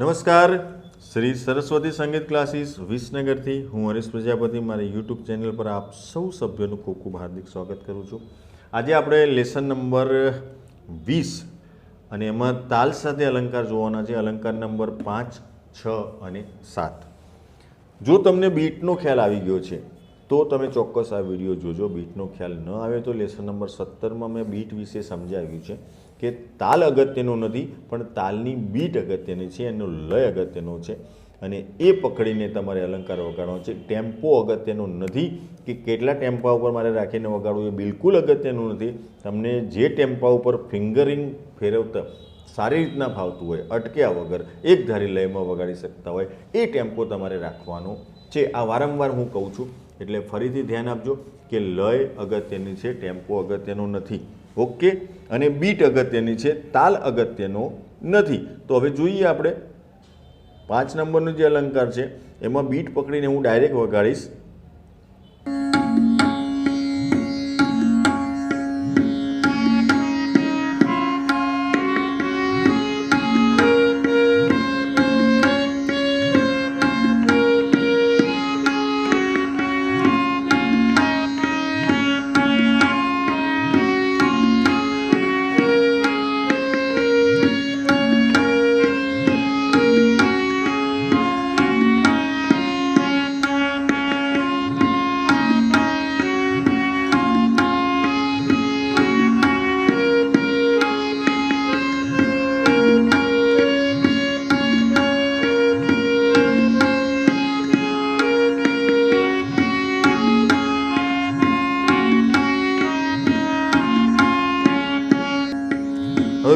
નમસ્કાર. શ્રી સરસ્વતી સંગીત ક્લાસીસ વિસનગરથી હું હરીશ પ્રજાપતિ. મારી યુટ્યુબ ચેનલ પર આપ સૌ સભ્યોનું ખૂબ ખૂબ હાર્દિક સ્વાગત કરું છું. આજે આપણે લેસન નંબર વીસ અને એમાં તાલ સાથે અલંકાર જોવાના છે. અલંકાર નંબર પાંચ, છ અને સાત. જો તમને બીટનો ખ્યાલ આવી ગયો છે, તો તમે ચોક્કસ આ વીડિયો જોજો. બીટનો ખ્યાલ ન આવે તો લેસન નંબર સત્તરમાં મેં બીટ વિશે સમજાવ્યું છે. કે તાલ અગત્યનો નથી, પણ તાલની બીટ અગત્યની છે, એનો લય અગત્યનો છે. અને એ પકડીને તમારે અલંકાર વગાડવાનો છે. ટેમ્પો અગત્યનો નથી કે કેટલા ટેમ્પા ઉપર મારે રાખીને વગાડવું એ બિલકુલ અગત્યનું નથી. તમને જે ટેમ્પા ઉપર ફિંગરિંગ ફેરવતા સારી રીતના ફાવતું હોય, અટક્યા વગર એક ધારી લયમાં વગાડી શકતા હોય, એ ટેમ્પો તમારે રાખવાનો છે. આ વારંવાર હું કહું છું એટલે ફરીથી ધ્યાન આપજો કે લય અગત્યની છે, ટેમ્પો અગત્યનો નથી. ઓકે? અને બીટ અગત્યની છે, તાલ અગત્યનો નથી. તો હવે જોઈએ આપણે. પાંચ નંબરનો જે અલંકાર છે, એમાં બીટ પકડીને હું ડાયરેક્ટ વગાડીશ.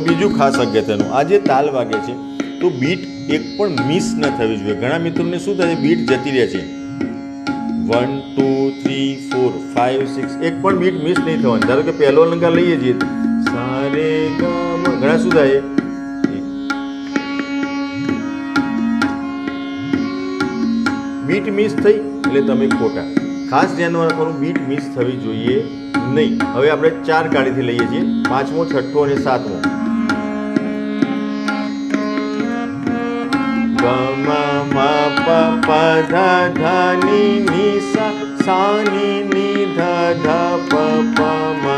બીજું ખાસ અગત્યનું આ જે તાલ વાગે છે, તો બીટ એક પણ મિસ ન થવી જોઈએ. ઘણા મિત્રોને શું થાય બીટ જતી રહે છે. One two three four five six એક પણ બીટ મિસ નહીં થવાની. ધારો કે પહેલો અલંકાર લઈએ છીએ. સારે ઘણા શું થાય બીટ મિસ થઈ એટલે તમે ખોટા. ખાસ ધ્યાનમાં રાખવાનું બીટ મિસ થવી જોઈએ નહીં. હવે આપણે ચાર ગાડીથી લઈએ છીએ. પાંચમો, છઠ્ઠો અને સાતમો. સા સા ની ની ધ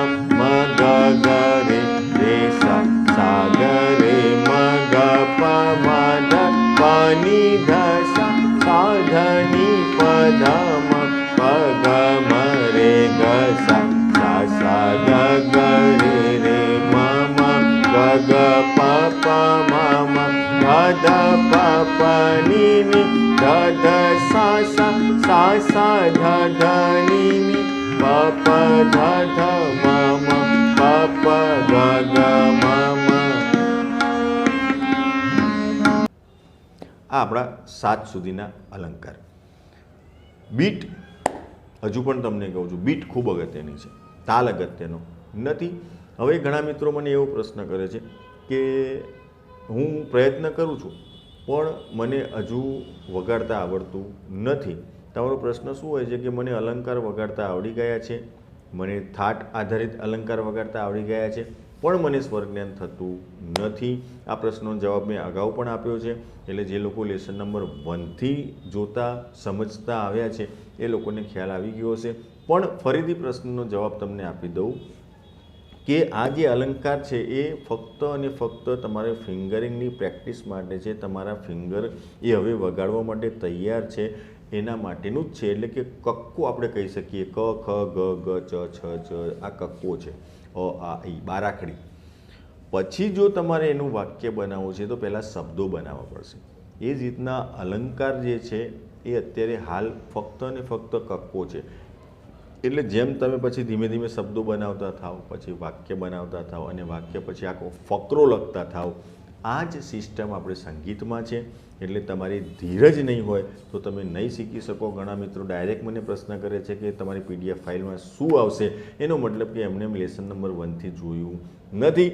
સા સા ધ ધ ની ની પ પ ધ ધ મ મ પ પ ગ ગ મ મ આ આપણા સાત સુધીના અલંકાર. બીટ, હજુ પણ તમને કહું છું, બીટ ખૂબ અગત્યની છે, તાલ અગત્યનો નથી. હવે ઘણા મિત્રો મને એવો પ્રશ્ન કરે છે કે હું પ્રયત્ન કરું છું, પણ મને હજુ વગાડતા આવડતું નથી. તમારો પ્રશ્ન શું હોય છે કે મને અલંકાર વગાડતા આવડી ગયા છે? મને થાટ આધારિત અલંકાર વગાડતા આવડી ગયા છે? પણ મને સ્વરજ્ઞાન થતું નથી. આ પ્રશ્નનો જવાબ મેં અગાઉ પણ આપ્યો છે. એટલે જે લોકો લેસન નંબર વનથી જોતા, સમજતા આવ્યા છે, એ લોકોને ખ્યાલ આવી ગયો હશે. પણ ફરીથી પ્રશ્નનો જવાબ તમને આપી દઉં. કે આ જે અલંકાર છે એ ફક્ત અને ફક્ત તમારે ફિંગરિંગની પ્રેક્ટિસ માટે છે, તમારા ફિંગર એ હવે વગાડવા માટે તૈયાર છે, એના માટેનું જ છે. એટલે કે કક્કો આપણે કહી શકીએ, ક, ખ, ગ ગ, ચ, છ ચ આ કક્કો છે. અ, આ, ઈ, બારાખડી. પછી જો તમારે એનું વાક્ય બનાવવું છે તો પહેલાં શબ્દો બનાવવા પડશે. એ જ રીતના અલંકાર જે છે એ અત્યારે હાલ ફક્ત અને ફક્ત કક્કો છે. એટલે જેમ તમે પછી ધીમે ધીમે શબ્દો બનાવતા થાઓ, પછી વાક્ય બનાવતા થાઓ અને વાક્ય પછી આખો ફકરો લખતા થાઓ, આ જ સિસ્ટમ આપણે સંગીતમાં છે. એટલે તમારી ધીરજ નહીં હોય તો તમે નહીં શીખી શકો. ઘણા મિત્રો ડાયરેક્ટ મને પ્રશ્ન કરે છે કે તમારી પીડીએફ ફાઇલમાં શું આવશે? એનો મતલબ કે એમને એમ લેસન નંબર વનથી જોયું નથી.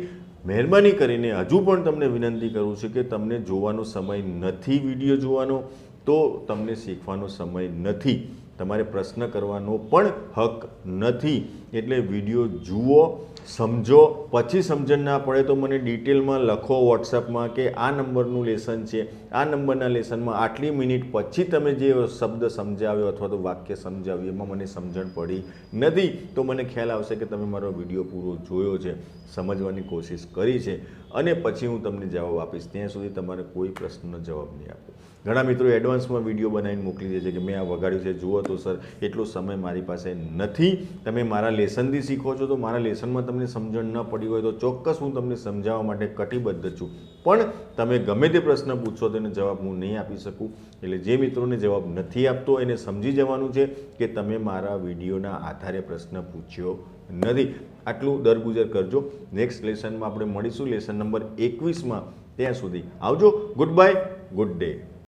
મહેરબાની કરીને હજુ પણ તમને વિનંતી કરું છું કે તમને જોવાનો સમય નથી વીડિયો જોવાનો, તો તમને શીખવાનો સમય નથી. તમારે પ્રશ્ન કરવાનો પણ હક નથી. એટલે વીડિયો જુઓ સમજો, પછી સમજણ ના પડે તો મને ડિટેલમાં લખો વોટ્સએપમાં કે આ નંબરનું લેસન છે. આ નંબરના લેસનમાં આટલી મિનિટ પછી તમે જે શબ્દ સમજાવ્યો અથવા તો વાક્ય સમજાવ્યું, એમાં મને સમજણ પડી નથી, તો મને ખ્યાલ આવશે કે તમે મારો વીડિયો પૂરો જોયો છે, સમજવાની કોશિશ કરી છે. અને પછી હું તમને જવાબ આપીશ. ત્યાં સુધી તમારે કોઈ પ્રશ્નનો જવાબ નહીં આપો ઘણા મિત્રો એડવાન્સમાં વીડિયો બનાવીને મોકલી દે છે કે, મેં આ વગાડ્યું છે. જુઓ તો, સર, એટલો સમય મારી પાસે નથી. તમે મારા લેસનથી શીખો છો તો મારા લેસનમાં તમને સમજણ ન પડી હોય તો ચોક્કસ હું તમને સમજાવવા માટે કટિબદ્ધ છું. પણ તમે ગમે તે પ્રશ્ન પૂછશો તેનો જવાબ હું નહીં આપી શકું. એટલે જે મિત્રોને જવાબ નથી આપતો એને સમજી જવાનું છે કે તમે મારા વિડીયોના આધારે પ્રશ્ન પૂછ્યો નથી. આટલું દરગુજર કરજો. નેક્સ્ટ લેસનમાં આપણે મળીશું. લેસન નંબર એકવીસમાં. ત્યાં સુધી આવજો. Good bye good day